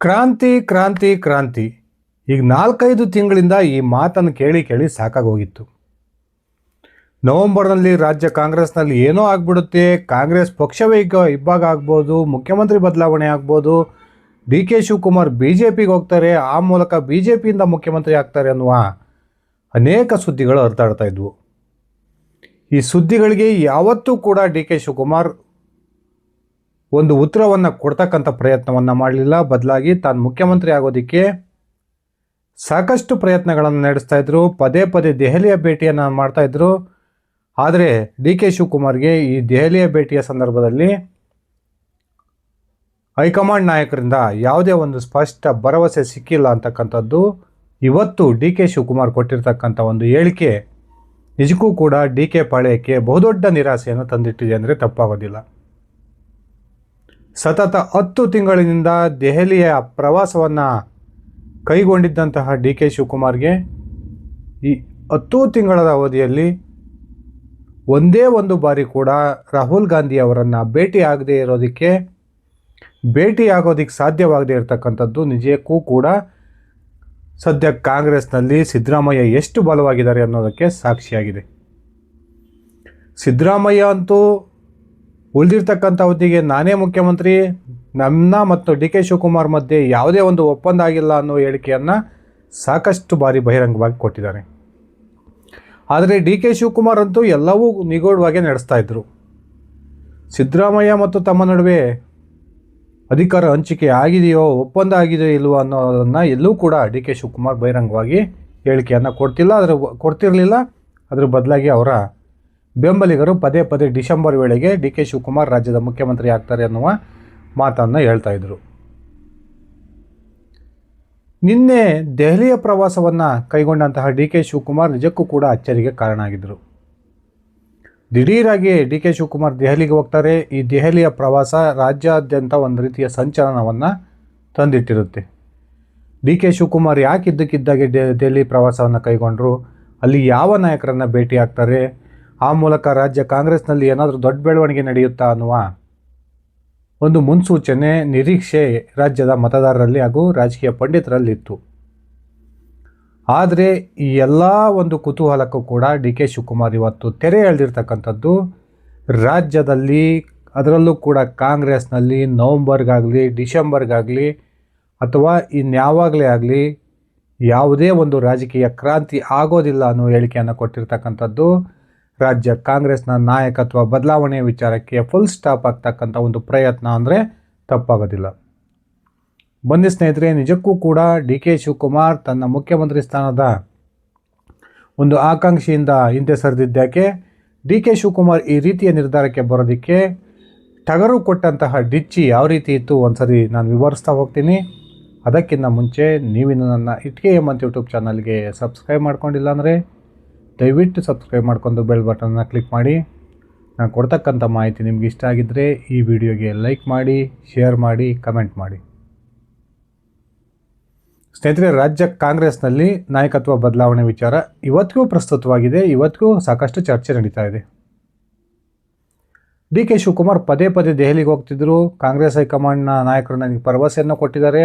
ಕ್ರಾಂತಿ ಕ್ರಾಂತಿ ಕ್ರಾಂತಿ. ಈಗ ನಾಲ್ಕೈದು ತಿಂಗಳಿಂದ ಈ ಮಾತನ್ನು ಕೇಳಿ ಕೇಳಿ ಸಾಕಾಗೋಗಿತ್ತು. ನವೆಂಬರ್ನಲ್ಲಿ ರಾಜ್ಯ ಕಾಂಗ್ರೆಸ್ನಲ್ಲಿ ಏನೋ ಆಗ್ಬಿಡುತ್ತೆ. ಕಾಂಗ್ರೆಸ್ ಪಕ್ಷವೇ ಈಗ ಇಬ್ಬಾಗ ಆಗ್ಬೋದು, ಮುಖ್ಯಮಂತ್ರಿ ಬದಲಾವಣೆ ಆಗ್ಬೋದು. D K Shivakumar B J ಪಿಗೆ ಹೋಗ್ತಾರೆ, ಆ ಮೂಲಕ ಬಿ ಜೆ ಪಿಯಿಂದ ಮುಖ್ಯಮಂತ್ರಿ ಆಗ್ತಾರೆ ಅನ್ನುವ ಅನೇಕ ಸುದ್ದಿಗಳು ಹರಿದಾಡ್ತಾ ಇದ್ವು. ಈ ಸುದ್ದಿಗಳಿಗೆ ಯಾವತ್ತೂ ಕೂಡ ಡಿ ಕೆ ಶಿವಕುಮಾರ್ ಒಂದು ಉತ್ತರವನ್ನು ಕೊಡ್ತಕ್ಕಂಥ ಪ್ರಯತ್ನವನ್ನು ಮಾಡಲಿಲ್ಲ. ಬದಲಾಗಿ ತಾನು ಮುಖ್ಯಮಂತ್ರಿ ಆಗೋದಕ್ಕೆ ಸಾಕಷ್ಟು ಪ್ರಯತ್ನಗಳನ್ನು ನಡೆಸ್ತಾ ಇದ್ರು. ಪದೇ ಪದೇ ದೆಹಲಿಯ ಭೇಟಿಯನ್ನು ಮಾಡ್ತಾ ಇದ್ರು. ಆದರೆ ಡಿ ಕೆ ಶಿವಕುಮಾರ್ಗೆ ಈ ದೆಹಲಿಯ ಭೇಟಿಯ ಸಂದರ್ಭದಲ್ಲಿ ಹೈಕಮಾಂಡ್ ನಾಯಕರಿಂದ ಯಾವುದೇ ಒಂದು ಸ್ಪಷ್ಟ ಭರವಸೆ ಸಿಕ್ಕಿಲ್ಲ ಅಂತಕ್ಕಂಥದ್ದು. ಇವತ್ತು ಡಿ ಕೆ ಶಿವಕುಮಾರ್ ಕೊಟ್ಟಿರ್ತಕ್ಕಂಥ ಒಂದು ಹೇಳಿಕೆ ನಿಜಕ್ಕೂ ಕೂಡ ಡಿ ಕೆ ಪಾಳ್ಯಕ್ಕೆ ಬಹುದೊಡ್ಡ ನಿರಾಸೆಯನ್ನು ತಂದಿಟ್ಟಿದೆ ಅಂದರೆ ತಪ್ಪಾಗೋದಿಲ್ಲ. ಸತತ ಹತ್ತು ತಿಂಗಳಿನಿಂದ ದೆಹಲಿಯ ಪ್ರವಾಸವನ್ನು ಕೈಗೊಂಡಿದ್ದಂತಹ ಡಿ ಕೆ ಶಿವಕುಮಾರ್ಗೆ ಈ ಹತ್ತು ತಿಂಗಳ ಅವಧಿಯಲ್ಲಿ ಒಂದೇ ಒಂದು ಬಾರಿ ಕೂಡ ರಾಹುಲ್ ಗಾಂಧಿ ಅವರನ್ನು ಭೇಟಿ ಆಗದೇ ಇರೋದಕ್ಕೆ ಭೇಟಿ ಆಗೋದಕ್ಕೆ ಸಾಧ್ಯವಾಗದೇ ಇರತಕ್ಕಂಥದ್ದು ನಿಜಕ್ಕೂ ಕೂಡ ಸದ್ಯ ಕಾಂಗ್ರೆಸ್ನಲ್ಲಿ ಸಿದ್ದರಾಮಯ್ಯ ಎಷ್ಟು ಬಲವಾಗಿದ್ದಾರೆ ಅನ್ನೋದಕ್ಕೆ ಸಾಕ್ಷಿಯಾಗಿದೆ. ಸಿದ್ದರಾಮಯ್ಯ ಅಂತೂ ಉಳಿದಿರ್ತಕ್ಕಂಥ ಹೊತ್ತಿಗೆ ನಾನೇ ಮುಖ್ಯಮಂತ್ರಿ ನನ್ನ ಮತ್ತು ಡಿ ಕೆ ಶಿವಕುಮಾರ್ ಮಧ್ಯೆ ಯಾವುದೇ ಒಂದು ಒಪ್ಪಂದ ಆಗಿಲ್ಲ ಅನ್ನೋ ಹೇಳಿಕೆಯನ್ನು ಸಾಕಷ್ಟು ಬಾರಿ ಬಹಿರಂಗವಾಗಿ ಕೊಟ್ಟಿದ್ದಾರೆ. ಆದರೆ ಡಿ ಕೆ ಶಿವಕುಮಾರ್ ಅಂತೂ ಎಲ್ಲವೂ ನಿಗೂಢವಾಗಿ ನಡೆಸ್ತಾ ಇದ್ದರು ಸಿದ್ದರಾಮಯ್ಯ ಮತ್ತು ತಮ್ಮ ನಡುವೆ ಅಧಿಕಾರ ಹಂಚಿಕೆ ಆಗಿದೆಯೋ, ಒಪ್ಪಂದ ಆಗಿದೆಯೋ ಇಲ್ವೋ ಅನ್ನೋದನ್ನು ಎಲ್ಲೂ ಕೂಡ ಡಿ ಕೆ ಶಿವಕುಮಾರ್ ಬಹಿರಂಗವಾಗಿ ಹೇಳಿಕೆಯನ್ನು ಕೊಡ್ತಿಲ್ಲ. ಅದರ ಕೊಡ್ತಿರಲಿಲ್ಲ. ಅದ್ರ ಬದಲಾಗಿ ಅವರ ಬೆಂಬಲಿಗರು ಪದೇ ಪದೇ ಡಿಸೆಂಬರ್ ವೇಳೆಗೆ ಡಿ ಕೆ ಶಿವಕುಮಾರ್ ರಾಜ್ಯದ ಮುಖ್ಯಮಂತ್ರಿ ಆಗ್ತಾರೆ ಅನ್ನುವ ಮಾತನ್ನು ಹೇಳ್ತಾ ಇದ್ರು. ನಿನ್ನೆ ದೆಹಲಿಯ ಪ್ರವಾಸವನ್ನು ಕೈಗೊಂಡಂತಹ ಡಿ ಕೆ ಶಿವಕುಮಾರ್ ನಿಜಕ್ಕೂ ಕೂಡ ಅಚ್ಚರಿಗೆ ಕಾರಣ ಆಗಿದ್ದರು ದಿಢೀರಾಗಿ ಡಿ ಕೆ ಶಿವಕುಮಾರ್ ದೆಹಲಿಗೆ ಹೋಗ್ತಾರೆ. ಈ ದೆಹಲಿಯ ಪ್ರವಾಸ ರಾಜ್ಯಾದ್ಯಂತ ಒಂದು ರೀತಿಯ ಸಂಚಲನವನ್ನು ತಂದಿಟ್ಟಿರುತ್ತೆ. ಡಿ ಕೆ ಶಿವಕುಮಾರ್ ಯಾಕೆ ಇದ್ದಕ್ಕಿದ್ದಾಗೆ ದೆಹಲಿ ಪ್ರವಾಸವನ್ನು ಕೈಗೊಂಡರು? ಅಲ್ಲಿ ಯಾವ ನಾಯಕರನ್ನು ಭೇಟಿ ಆಗ್ತಾರೆ ಆ ಮೂಲಕ ರಾಜ್ಯ ಕಾಂಗ್ರೆಸ್ನಲ್ಲಿ ಏನಾದರೂ ದೊಡ್ಡ ಬೆಳವಣಿಗೆ ನಡೆಯುತ್ತಾ ಅನ್ನುವ ಒಂದು ಮುನ್ಸೂಚನೆ, ನಿರೀಕ್ಷೆ ರಾಜ್ಯದ ಮತದಾರರಲ್ಲಿ ಹಾಗೂ ರಾಜಕೀಯ ಪಂಡಿತರಲ್ಲಿತ್ತು. ಆದರೆ ಈ ಎಲ್ಲ ಒಂದು ಕುತೂಹಲಕ್ಕೂ ಕೂಡ ಡಿ ಕೆ ಶಿವಕುಮಾರ್ ಇವತ್ತು ತೆರೆ ಎಳೆದಿರ್ತಕ್ಕಂಥದ್ದು ರಾಜ್ಯದಲ್ಲಿ, ಅದರಲ್ಲೂ ಕೂಡ ಕಾಂಗ್ರೆಸ್ನಲ್ಲಿ ನವಂಬರ್ಗಾಗಲಿ, ಡಿಸೆಂಬರ್ಗಾಗಲಿ ಅಥವಾ ಇನ್ಯಾವಾಗಲೇ ಆಗಲಿ ಯಾವುದೇ ಒಂದು ರಾಜಕೀಯ ಕ್ರಾಂತಿ ಆಗೋದಿಲ್ಲ ಅನ್ನೋ ಹೇಳಿಕೆಯನ್ನು ಕೊಟ್ಟಿರ್ತಕ್ಕಂಥದ್ದು ರಾಜ್ಯ ಕಾಂಗ್ರೆಸ್ನ ನಾಯಕತ್ವ ಬದಲಾವಣೆ ವಿಚಾರಕ್ಕೆ ಫುಲ್ ಸ್ಟಾಪ್ ಆಗ್ತಕ್ಕಂಥ ಒಂದು ಪ್ರಯತ್ನ ಅಂದರೆ ತಪ್ಪಾಗೋದಿಲ್ಲ. ಬನ್ನಿ ಸ್ನೇಹಿತರೆ, ನಿಜಕ್ಕೂ ಕೂಡ ಡಿ ಕೆ ಶಿವಕುಮಾರ್ ತನ್ನ ಮುಖ್ಯಮಂತ್ರಿ ಸ್ಥಾನದ ಒಂದು ಆಕಾಂಕ್ಷೆಯಿಂದ ಹಿಂದೆ ಸರಿದಿದ್ದಕ್ಕೆ, ಡಿ ಕೆ ಶಿವಕುಮಾರ್ ಈ ರೀತಿಯ ನಿರ್ಧಾರಕ್ಕೆ ಬರೋದಕ್ಕೆ ಟಗರು ಕೊಟ್ಟಂತಹ ಡಿಚ್ಚಿ ಯಾವ ರೀತಿ ಇತ್ತು ಒಂದ್ಸರಿ ನಾನು ವಿವರಿಸ್ತಾ ಹೋಗ್ತೀನಿ. ಅದಕ್ಕಿಂತ ಮುಂಚೆ ನೀವಿನ್ನು ನನ್ನ ಇಟ್ಕೆ ಎಂಬಂತ ಯೂಟ್ಯೂಬ್ ಚಾನಲ್ಗೆ ಸಬ್ಸ್ಕ್ರೈಬ್ ಮಾಡ್ಕೊಂಡಿಲ್ಲ ಅಂದರೆ ದಯವಿಟ್ಟು ಸಬ್ಸ್ಕ್ರೈಬ್ ಮಾಡ್ಕೊಂಡು ಬೆಲ್ ಬಟನ್ನ ಕ್ಲಿಕ್ ಮಾಡಿ. ನಾನು ಕೊಡ್ತಕ್ಕಂಥ ಮಾಹಿತಿ ನಿಮ್ಗೆ ಇಷ್ಟ ಆಗಿದ್ದರೆ ಈ ವಿಡಿಯೋಗೆ ಲೈಕ್ ಮಾಡಿ ಶೇರ್ ಮಾಡಿ ಕಮೆಂಟ್ ಮಾಡಿ. ಸ್ನೇಹಿತರೆ, ರಾಜ್ಯ ಕಾಂಗ್ರೆಸ್ನಲ್ಲಿ ನಾಯಕತ್ವ ಬದಲಾವಣೆ ವಿಚಾರ ಇವತ್ತಿಗೂ ಪ್ರಸ್ತುತವಾಗಿದೆ. ಇವತ್ತಿಗೂ ಸಾಕಷ್ಟು ಚರ್ಚೆ ನಡೀತಾ ಇದೆ. ಡಿ ಕೆ ಶಿವಕುಮಾರ್ ಪದೇ ಪದೇ ದೆಹಲಿಗೆ ಹೋಗ್ತಿದ್ರು. ಕಾಂಗ್ರೆಸ್ ಹೈಕಮಾಂಡ್ನ ನಾಯಕರು ನನಗೆ ಭರವಸೆಯನ್ನು ಕೊಟ್ಟಿದ್ದಾರೆ.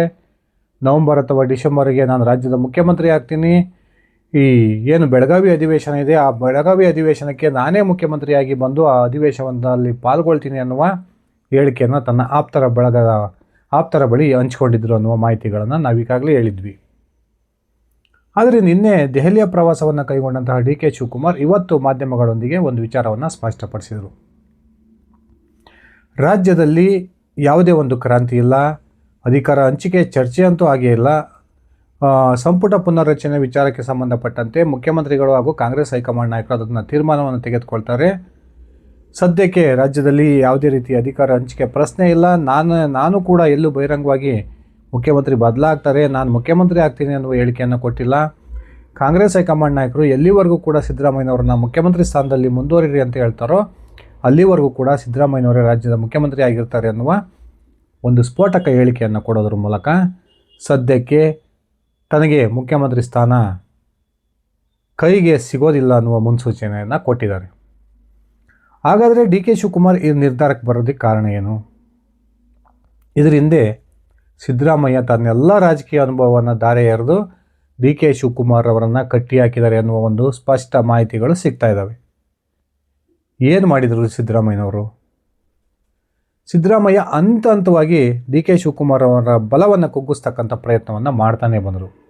ನವಂಬರ್ ಅಥವಾ ಡಿಸೆಂಬರ್ಗೆ ನಾನು ರಾಜ್ಯದ ಮುಖ್ಯಮಂತ್ರಿ ಆಗ್ತೀನಿ. ಈ ಏನು ಬೆಳಗಾವಿ ಅಧಿವೇಶನ ಇದೆ, ಆ ಬೆಳಗಾವಿ ಅಧಿವೇಶನಕ್ಕೆ ನಾನೇ ಮುಖ್ಯಮಂತ್ರಿಯಾಗಿ ಬಂದು ಆ ಅಧಿವೇಶನದಲ್ಲಿ ಪಾಲ್ಗೊಳ್ತೀನಿ ಅನ್ನುವ ಹೇಳಿಕೆಯನ್ನು ತನ್ನ ಆಪ್ತರ ಬಳಗದ, ಆಪ್ತರ ಬಳಿ ಹಂಚಿಕೊಂಡಿದ್ದರು ಅನ್ನುವ ಮಾಹಿತಿಗಳನ್ನು ನಾವೀಗಾಗಲೇ ಹೇಳಿದ್ವಿ. ಆದರೆ ನಿನ್ನೆ ದೆಹಲಿಯ ಪ್ರವಾಸವನ್ನು ಕೈಗೊಂಡಂತಹ ಡಿ ಕೆ ಶಿವಕುಮಾರ್ ಇವತ್ತು ಮಾಧ್ಯಮಗಳೊಂದಿಗೆ ಒಂದು ವಿಚಾರವನ್ನು ಸ್ಪಷ್ಟಪಡಿಸಿದರು. ರಾಜ್ಯದಲ್ಲಿ ಯಾವುದೇ ಒಂದು ಕ್ರಾಂತಿ ಇಲ್ಲ, ಅಧಿಕಾರ ಹಂಚಿಕೆ ಚರ್ಚೆ ಅಂತೂ ಆಗೇ ಇಲ್ಲ ಸಂಪುಟ ಪುನರ್ರಚನೆ ವಿಚಾರಕ್ಕೆ ಸಂಬಂಧಪಟ್ಟಂತೆ ಮುಖ್ಯಮಂತ್ರಿಗಳು ಹಾಗೂ ಕಾಂಗ್ರೆಸ್ ಹೈಕಮಾಂಡ್ ನಾಯಕರು ಅದನ್ನು ತೀರ್ಮಾನವನ್ನು ತೆಗೆದುಕೊಳ್ತಾರೆ. ಸದ್ಯಕ್ಕೆ ರಾಜ್ಯದಲ್ಲಿ ಯಾವುದೇ ರೀತಿ ಅಧಿಕಾರ ಹಂಚಿಕೆ ಪ್ರಶ್ನೆ ಇಲ್ಲ. ನಾನು ನಾನು ಕೂಡ ಎಲ್ಲೂ ಬಹಿರಂಗವಾಗಿ ಮುಖ್ಯಮಂತ್ರಿ ಬದಲಾಗ್ತಾರೆ. ನಾನು ಮುಖ್ಯಮಂತ್ರಿ ಆಗ್ತೀನಿ ಅನ್ನುವ ಹೇಳಿಕೆಯನ್ನು ಕೊಟ್ಟಿಲ್ಲ. ಕಾಂಗ್ರೆಸ್ ಹೈಕಮಾಂಡ್ ನಾಯಕರು ಎಲ್ಲಿವರೆಗೂ ಕೂಡ ಸಿದ್ದರಾಮಯ್ಯನವ್ರನ್ನ ಮುಖ್ಯಮಂತ್ರಿ ಸ್ಥಾನದಲ್ಲಿ ಮುಂದುವರಿರಿ ಅಂತ ಹೇಳ್ತಾರೋ, ಅಲ್ಲಿವರೆಗೂ ಕೂಡ ಸಿದ್ದರಾಮಯ್ಯನವರೇ ರಾಜ್ಯದ ಮುಖ್ಯಮಂತ್ರಿ ಆಗಿರ್ತಾರೆ ಅನ್ನುವ ಒಂದು ಸ್ಫೋಟಕ ಹೇಳಿಕೆಯನ್ನು ಕೊಡೋದ್ರ ಮೂಲಕ ಸದ್ಯಕ್ಕೆ ತನಗೆ ಮುಖ್ಯಮಂತ್ರಿ ಸ್ಥಾನ ಕೈಗೆ ಸಿಗೋದಿಲ್ಲ ಅನ್ನುವ ಮುನ್ಸೂಚನೆಯನ್ನು ಕೊಟ್ಟಿದ್ದಾರೆ. ಹಾಗಾದರೆ ಡಿ ಕೆ ಶಿವಕುಮಾರ್ ಈ ನಿರ್ಧಾರಕ್ಕೆ ಬರೋದಕ್ಕೆ ಕಾರಣ ಏನು? ಇದರ ಹಿಂದೆ ಸಿದ್ದರಾಮಯ್ಯ ತನ್ನೆಲ್ಲ ರಾಜಕೀಯ ಅನುಭವವನ್ನು ದಾರೆ ಎರೆದು ಡಿ ಕೆ ಶಿವಕುಮಾರ್ ಅವರನ್ನು ಕಟ್ಟಿ ಹಾಕಿದ್ದಾರೆ ಅನ್ನುವ ಒಂದು ಸ್ಪಷ್ಟ ಮಾಹಿತಿಗಳು ಸಿಗ್ತಾ ಇದ್ದಾವೆ. ಏನು ಮಾಡಿದರು ಸಿದ್ದರಾಮಯ್ಯನವರು? ಸಿದ್ದರಾಮಯ್ಯ ಹಂತ ಹಂತವಾಗಿ ಡಿ ಕೆ ಶಿವಕುಮಾರ್ ಅವರ ಬಲವನ್ನು ಕುಗ್ಗಿಸ್ತಕ್ಕಂಥ ಪ್ರಯತ್ನವನ್ನು ಮಾಡ್ತಾನೆ ಬಂದರು.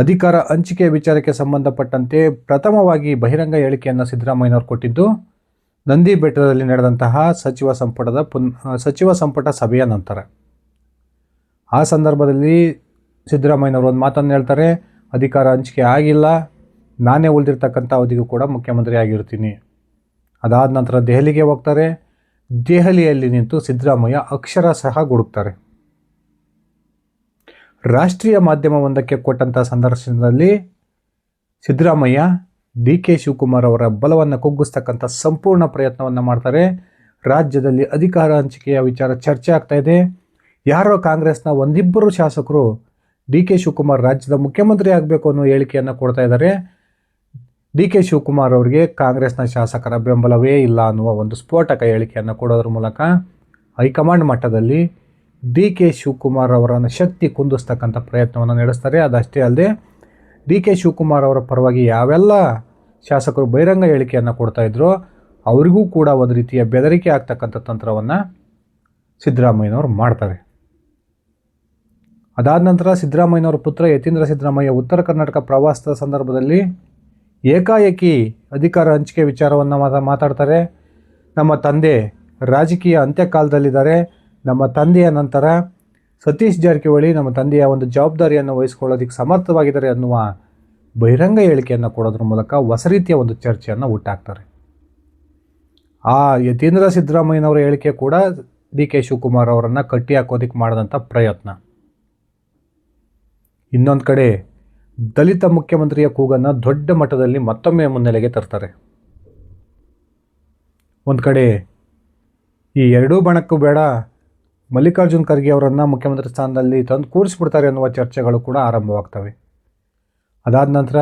ಅಧಿಕಾರ ಹಂಚಿಕೆ ವಿಚಾರಕ್ಕೆ ಸಂಬಂಧಪಟ್ಟಂತೆ ಪ್ರಥಮವಾಗಿ ಬಹಿರಂಗ ಹೇಳಿಕೆಯನ್ನು ಸಿದ್ದರಾಮಯ್ಯನವರು ಕೊಟ್ಟಿದ್ದು, ನಂದಿ ಬೆಟ್ಟದಲ್ಲಿ ನಡೆದಂತಹ ಸಚಿವ ಸಂಪುಟದ ಪುನ್ ಸಚಿವ ಸಂಪುಟ ಸಭೆಯ ನಂತರ. ಆ ಸಂದರ್ಭದಲ್ಲಿ ಸಿದ್ದರಾಮಯ್ಯನವರು ಒಂದು ಮಾತನ್ನು ಹೇಳ್ತಾರೆ, ಅಧಿಕಾರ ಹಂಚಿಕೆ ಆಗಿಲ್ಲ, ನಾನೇ ಉಳಿದಿರ್ತಕ್ಕಂಥ ಅವಧಿಗೂ ಕೂಡ ಮುಖ್ಯಮಂತ್ರಿ ಆಗಿರ್ತೀನಿ. ಅದಾದ ನಂತರ ದೆಹಲಿಗೆ ಹೋಗ್ತಾರೆ, ದೆಹಲಿಯಲ್ಲಿ ನಿಂತು ಸಿದ್ದರಾಮಯ್ಯ ಅಕ್ಷರ ಸಹ ಗುಡುಕ್ತಾರೆ. ರಾಷ್ಟ್ರೀಯ ಮಾಧ್ಯಮವೊಂದಕ್ಕೆ ಕೊಟ್ಟಂಥ ಸಂದರ್ಶನದಲ್ಲಿ ಸಿದ್ದರಾಮಯ್ಯ ಡಿ ಕೆ ಶಿವಕುಮಾರ್ ಅವರ ಬಲವನ್ನು ಕುಗ್ಗಿಸ್ತಕ್ಕಂಥ ಸಂಪೂರ್ಣ ಪ್ರಯತ್ನವನ್ನು ಮಾಡ್ತಾರೆ. ರಾಜ್ಯದಲ್ಲಿ ಅಧಿಕಾರ ಹಂಚಿಕೆಯ ವಿಚಾರ ಚರ್ಚೆ ಆಗ್ತಾ ಇದೆ. ಯಾರೋ ಕಾಂಗ್ರೆಸ್ನ ಒಂದಿಬ್ಬರು ಶಾಸಕರು ಡಿ ಕೆ ಶಿವಕುಮಾರ್ ರಾಜ್ಯದ ಮುಖ್ಯಮಂತ್ರಿ ಆಗಬೇಕು ಅನ್ನೋ ಹೇಳಿಕೆಯನ್ನು ಕೊಡ್ತಾ ಇದ್ದಾರೆ. ಡಿ ಕೆ ಶಿವಕುಮಾರ್ ಅವರಿಗೆ ಕಾಂಗ್ರೆಸ್ನ ಶಾಸಕರ ಬೆಂಬಲವೇ ಇಲ್ಲ ಅನ್ನುವ ಒಂದು ಸ್ಫೋಟಕ ಹೇಳಿಕೆಯನ್ನು ಕೊಡೋದ್ರ ಮೂಲಕ ಹೈಕಮಾಂಡ್ ಮಟ್ಟದಲ್ಲಿ ಡಿ ಕೆ ಶಿವಕುಮಾರ್ ಅವರನ್ನು ಶಕ್ತಿ ಕುಂದಿಸ್ತಕ್ಕಂಥ ಪ್ರಯತ್ನವನ್ನು ನಡೆಸ್ತಾರೆ. ಅದಷ್ಟೇ ಅಲ್ಲದೆ, ಡಿ ಕೆ ಶಿವಕುಮಾರ್ ಅವರ ಪರವಾಗಿ ಯಾವೆಲ್ಲ ಶಾಸಕರು ಬಹಿರಂಗ ಹೇಳಿಕೆಯನ್ನು ಕೊಡ್ತಾ ಇದ್ರೋ, ಅವರಿಗೂ ಕೂಡ ಒಂದು ರೀತಿಯ ಬೆದರಿಕೆ ಆಗ್ತಕ್ಕಂಥ ತಂತ್ರವನ್ನು ಸಿದ್ದರಾಮಯ್ಯನವರು ಮಾಡ್ತಾರೆ. ಅದಾದ ನಂತರ ಸಿದ್ದರಾಮಯ್ಯನವರ ಪುತ್ರ ಯತೀಂದ್ರ ಸಿದ್ದರಾಮಯ್ಯ ಉತ್ತರ ಕರ್ನಾಟಕ ಪ್ರವಾಸದ ಸಂದರ್ಭದಲ್ಲಿ ಏಕಾಏಕಿ ಅಧಿಕಾರ ಹಂಚಿಕೆ ವಿಚಾರವನ್ನು ಮಾತಾ, ಮಾತಾಡ್ತಾರೆ. ನಮ್ಮ ತಂದೆ ರಾಜಕೀಯ ಅಂತ್ಯಕಾಲದಲ್ಲಿದ್ದಾರೆ. ನಮ್ಮ ತಂದೆಯ ನಂತರ ಸತೀಶ್ ಜಾರಕಿಹೊಳಿ ನಮ್ಮ ತಂದೆಯ ಒಂದು ಜವಾಬ್ದಾರಿಯನ್ನು ವಹಿಸ್ಕೊಳ್ಳೋದಕ್ಕೆ ಸಮರ್ಥವಾಗಿದ್ದಾರೆ ಅನ್ನುವ ಬಹಿರಂಗ ಹೇಳಿಕೆಯನ್ನು ಕೊಡೋದ್ರ ಮೂಲಕ ಹೊಸ ರೀತಿಯ ಒಂದು ಚರ್ಚೆಯನ್ನು ಹುಟ್ಟಾಕ್ತಾರೆ. ಆ ಯತೀಂದ್ರ ಸಿದ್ದರಾಮಯ್ಯನವರ ಹೇಳಿಕೆ ಕೂಡ ಡಿ ಕೆ ಶಿವಕುಮಾರ್ ಅವರನ್ನು ಕಟ್ಟಿ ಹಾಕೋದಕ್ಕೆ ಮಾಡಿದಂಥ ಪ್ರಯತ್ನ. ಇನ್ನೊಂದು ಕಡೆ ದಲಿತ ಮುಖ್ಯಮಂತ್ರಿಯ ಕೂಗನ್ನು ದೊಡ್ಡ ಮಟ್ಟದಲ್ಲಿ ಮತ್ತೊಮ್ಮೆ ಮುನ್ನೆಲೆಗೆ ತರ್ತಾರೆ. ಒಂದು ಕಡೆ ಈ ಎರಡೂ ಬಣಕ್ಕೂ ಬೇಡ ಮಲ್ಲಿಕಾರ್ಜುನ್ ಖರ್ಗೆ ಅವರನ್ನು ಮುಖ್ಯಮಂತ್ರಿ ಸ್ಥಾನದಲ್ಲಿ ತಂದು ಕೂರಿಸ್ಬಿಡ್ತಾರೆ ಅನ್ನುವ ಚರ್ಚೆಗಳು ಕೂಡ ಆರಂಭವಾಗ್ತವೆ. ಅದಾದ ನಂತರ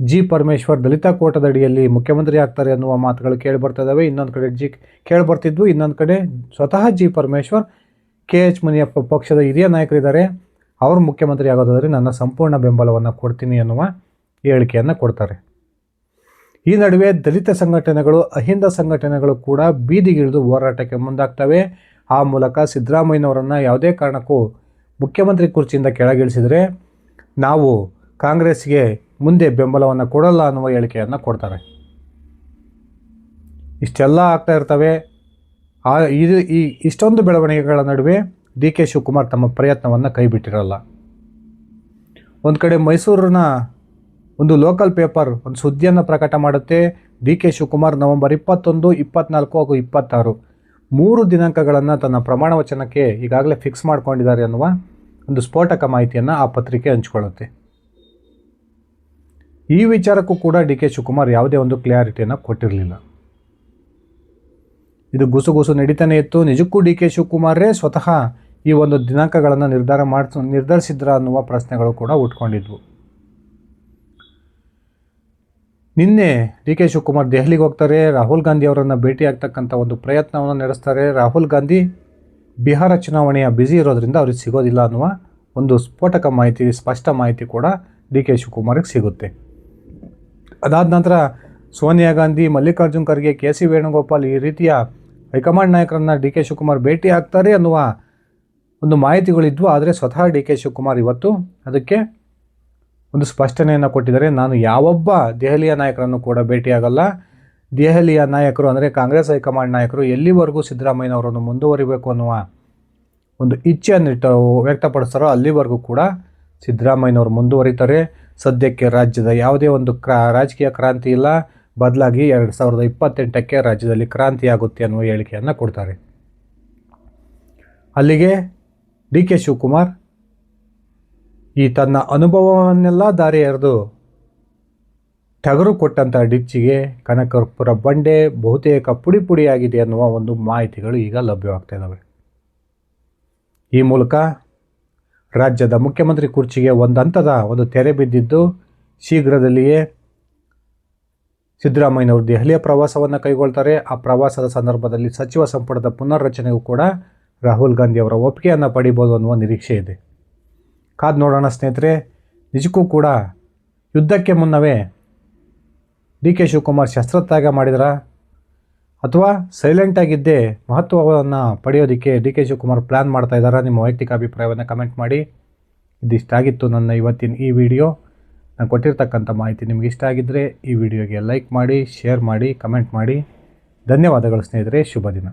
ಜಿ ಪರಮೇಶ್ವರ್ ದಲಿತ ಕೋಟದಡಿಯಲ್ಲಿ ಮುಖ್ಯಮಂತ್ರಿ ಆಗ್ತಾರೆ ಅನ್ನುವ ಮಾತುಗಳು ಕೇಳಿ ಇನ್ನೊಂದು ಕಡೆ ಜಿ ಕೇಳಿ ಬರ್ತಿದ್ವು ಇನ್ನೊಂದು ಕಡೆ ಸ್ವತಃ G Parameshwar, K H Muniyappa ಪಕ್ಷದ ಹಿರಿಯ ನಾಯಕರಿದ್ದಾರೆ. ಅವರು ಮುಖ್ಯಮಂತ್ರಿ ಆಗೋದಾದರೆ ನನ್ನ ಸಂಪೂರ್ಣ ಬೆಂಬಲವನ್ನು ಕೊಡ್ತೀನಿ ಅನ್ನುವ ಹೇಳಿಕೆಯನ್ನು ಕೊಡ್ತಾರೆ. ಈ ನಡುವೆ ದಲಿತ ಸಂಘಟನೆಗಳು, ಅಹಿಂದ ಸಂಘಟನೆಗಳು ಕೂಡ ಬೀದಿಗಿಳಿದು ಹೋರಾಟಕ್ಕೆ ಮುಂದಾಗ್ತವೆ. ಆ ಮೂಲಕ ಸಿದ್ದರಾಮಯ್ಯನವರನ್ನು ಯಾವುದೇ ಕಾರಣಕ್ಕೂ ಮುಖ್ಯಮಂತ್ರಿ ಕುರ್ಚಿಯಿಂದ ಕೆಳಗಿಳಿಸಿದರೆ ನಾವು ಕಾಂಗ್ರೆಸ್ಗೆ ಮುಂದೆ ಬೆಂಬಲವನ್ನು ಕೊಡಲ್ಲ ಅನ್ನುವ ಹೇಳಿಕೆಯನ್ನು ಕೊಡ್ತಾರೆ. ಇಷ್ಟೆಲ್ಲ ಆಗ್ತಾ ಇರ್ತವೆ. ಆ ಇದು ಈ ಇಷ್ಟೊಂದು ಬೆಳವಣಿಗೆಗಳ ನಡುವೆ ಡಿ ಕೆ ಶಿವಕುಮಾರ್ ತಮ್ಮ ಪ್ರಯತ್ನವನ್ನು ಕೈಬಿಟ್ಟಿರಲ್ಲ ಒಂದು ಕಡೆ ಮೈಸೂರಿನ ಒಂದು ಲೋಕಲ್ ಪೇಪರ್ ಒಂದು ಸುದ್ದಿಯನ್ನು ಪ್ರಕಟ ಮಾಡುತ್ತೆ. ಡಿ ಕೆ ಶಿವಕುಮಾರ್ ನವೆಂಬರ್ ಇಪ್ಪತ್ತೊಂದು, ಇಪ್ಪತ್ನಾಲ್ಕು ಹಾಗೂ ಇಪ್ಪತ್ತಾರು. ಮೂರು ದಿನಾಂಕಗಳನ್ನು ತನ್ನ ಪ್ರಮಾಣ ವಚನಕ್ಕೆ ಈಗಾಗಲೇ ಫಿಕ್ಸ್ ಮಾಡ್ಕೊಂಡಿದ್ದಾರೆ ಅನ್ನುವ ಒಂದು ಸ್ಫೋಟಕ ಮಾಹಿತಿಯನ್ನು ಆ ಪತ್ರಿಕೆ ಹಂಚಿಕೊಳ್ಳುತ್ತೆ. ಈ ವಿಚಾರಕ್ಕೂ ಕೂಡ ಡಿ ಕೆ ಶಿವಕುಮಾರ್ ಯಾವುದೇ ಒಂದು ಕ್ಲಿಯಾರಿಟಿಯನ್ನು ಕೊಟ್ಟಿರಲಿಲ್ಲ. ಇದು ಗುಸುಗುಸು ನಡೀತಾನೆ ಇತ್ತು. ನಿಜಕ್ಕೂ ಡಿ ಕೆ ಶಿವಕುಮಾರೇ ಸ್ವತಃ ಈ ಒಂದು ದಿನಾಂಕಗಳನ್ನು ನಿರ್ಧಾರ ಮಾಡಿಸ್ ನಿರ್ಧರಿಸಿದ್ರ ಅನ್ನುವ ಪ್ರಶ್ನೆಗಳು ಕೂಡ ಉಟ್ಕೊಂಡಿದ್ವು. ನಿನ್ನೆ ಡಿ ಕೆ ಶಿವಕುಮಾರ್ ದೆಹಲಿಗೆ ಹೋಗ್ತಾರೆ. ರಾಹುಲ್ ಗಾಂಧಿ ಅವರನ್ನು ಭೇಟಿ ಆಗ್ತಕ್ಕಂಥ ಒಂದು ಪ್ರಯತ್ನವನ್ನು ನಡೆಸ್ತಾರೆ. ರಾಹುಲ್ ಗಾಂಧಿ ಬಿಹಾರ ಚುನಾವಣೆಯ ಬ್ಯುಸಿ ಇರೋದ್ರಿಂದ ಅವ್ರಿಗೆ ಸಿಗೋದಿಲ್ಲ ಅನ್ನುವ ಒಂದು ಸ್ಫೋಟಕ ಮಾಹಿತಿ, ಸ್ಪಷ್ಟ ಮಾಹಿತಿ ಕೂಡ ಡಿ ಕೆ ಶಿವಕುಮಾರಿಗೆ ಸಿಗುತ್ತೆ. ಅದಾದ ನಂತರ ಸೋನಿಯಾ ಗಾಂಧಿ, ಮಲ್ಲಿಕಾರ್ಜುನ್ ಖರ್ಗೆ, ಕೆ ಸಿ ವೇಣುಗೋಪಾಲ್ ಈ ರೀತಿಯ ಹೈಕಮಾಂಡ್ ನಾಯಕರನ್ನು ಡಿ ಕೆ ಶಿವಕುಮಾರ್ ಭೇಟಿ ಆಗ್ತಾರೆ ಅನ್ನುವ ಒಂದು ಮಾಹಿತಿಗಳಿದ್ವು. ಆದರೆ ಸ್ವತಃ ಡಿ ಕೆ ಶಿವಕುಮಾರ್ ಇವತ್ತು ಅದಕ್ಕೆ ಒಂದು ಸ್ಪಷ್ಟನೆಯನ್ನು ಕೊಟ್ಟಿದ್ದಾರೆ. ನಾನು ಯಾವೊಬ್ಬ ದೆಹಲಿಯ ನಾಯಕರನ್ನು ಕೂಡ ಭೇಟಿಯಾಗಲ್ಲ. ದೆಹಲಿಯ ನಾಯಕರು ಅಂದರೆ ಕಾಂಗ್ರೆಸ್ ಹೈಕಮಾಂಡ್ ನಾಯಕರು ಎಲ್ಲಿವರೆಗೂ ಸಿದ್ದರಾಮಯ್ಯನವರನ್ನು ಮುಂದುವರಿಬೇಕು ಅನ್ನುವ ಒಂದು ಇಚ್ಛೆಯನ್ನಿಟ್ಟು ವ್ಯಕ್ತಪಡಿಸ್ತಾರೋ ಅಲ್ಲಿವರೆಗೂ ಕೂಡ ಸಿದ್ದರಾಮಯ್ಯನವರು ಮುಂದುವರಿತಾರೆ. ಸದ್ಯಕ್ಕೆ ರಾಜ್ಯದ ಯಾವುದೇ ಒಂದು ಕ್ರಾ, ರಾಜಕೀಯ ಕ್ರಾಂತಿ ಇಲ್ಲ. ಬದಲಾಗಿ ಎರಡು ಸಾವಿರದ ಇಪ್ಪತ್ತೆಂಟಕ್ಕೆ ರಾಜ್ಯದಲ್ಲಿ ಕ್ರಾಂತಿಯಾಗುತ್ತೆ ಅನ್ನುವ ಹೇಳಿಕೆಯನ್ನು ಕೊಡ್ತಾರೆ. ಅಲ್ಲಿಗೆ ಡಿ ಕೆ ಶಿವಕುಮಾರ್ ಈ ತನ್ನ ಅನುಭವವನ್ನೆಲ್ಲ ದಾರಿ ಎರೆದು ಟಗರು ಕೊಟ್ಟಂಥ ಡಿಚ್ಚಿಗೆ ಕನಕರ್ಪುರ ಬಂಡೆ ಬಹುತೇಕ ಪುಡಿ ಪುಡಿಯಾಗಿದೆ ಅನ್ನುವ ಒಂದು ಮಾಹಿತಿಗಳು ಈಗ ಲಭ್ಯವಾಗ್ತಾ ಇದ್ದಾವೆ ಈ ಮೂಲಕ ರಾಜ್ಯದ ಮುಖ್ಯಮಂತ್ರಿ ಕುರ್ಚಿಗೆ ಒಂದು ಹಂತದ ಒಂದು ತೆರೆ ಬಿದ್ದಿದ್ದು, ಶೀಘ್ರದಲ್ಲಿಯೇ ಸಿದ್ದರಾಮಯ್ಯನವರು ದೆಹಲಿಯ ಪ್ರವಾಸವನ್ನು ಕೈಗೊಳ್ತಾರೆ. ಆ ಪ್ರವಾಸದ ಸಂದರ್ಭದಲ್ಲಿ ಸಚಿವ ಸಂಪುಟದ ಪುನರ್ರಚನೆಗೂ ಕೂಡ ರಾಹುಲ್ ಗಾಂಧಿ ಅವರ ಒಪ್ಪಿಗೆಯನ್ನು ಪಡಿಬೋದು ಅನ್ನುವ ನಿರೀಕ್ಷೆ ಇದೆ. ಕಾದು ನೋಡೋಣ ಸ್ನೇಹಿತರೆ, ನಿಜಕ್ಕೂ ಕೂಡ ಯುದ್ಧಕ್ಕೆ ಮುನ್ನವೇ ಡಿ ಕೆ ಶಿವಕುಮಾರ್ ಶಸ್ತ್ರತ್ಯಾಗ ಮಾಡಿದ್ರ? ಅಥವಾ ಸೈಲೆಂಟಾಗಿದ್ದೇ ಮಹತ್ವವನ್ನು ಪಡೆಯೋದಕ್ಕೆ ಡಿ ಕೆ ಶಿವಕುಮಾರ್ ಪ್ಲ್ಯಾನ್ ಮಾಡ್ತಾ ಇದ್ದಾರಾ? ನಿಮ್ಮ ವೈಯಕ್ತಿಕ ಅಭಿಪ್ರಾಯವನ್ನು ಕಮೆಂಟ್ ಮಾಡಿ. ಇದಿಷ್ಟಾಗಿತ್ತು ನನ್ನ ಇವತ್ತಿನ ಈ ವಿಡಿಯೋ ನಾನು ಕೊಟ್ಟಿರ್ತಕ್ಕಂಥ ಮಾಹಿತಿ ನಿಮಗೆ ಇಷ್ಟ ಆಗಿದ್ದರೆ ಈ ವಿಡಿಯೋಗೆ ಲೈಕ್ ಮಾಡಿ ಶೇರ್ ಮಾಡಿ ಕಮೆಂಟ್ ಮಾಡಿ. ಧನ್ಯವಾದಗಳು ಸ್ನೇಹಿತರೆ, ಶುಭ ದಿನ.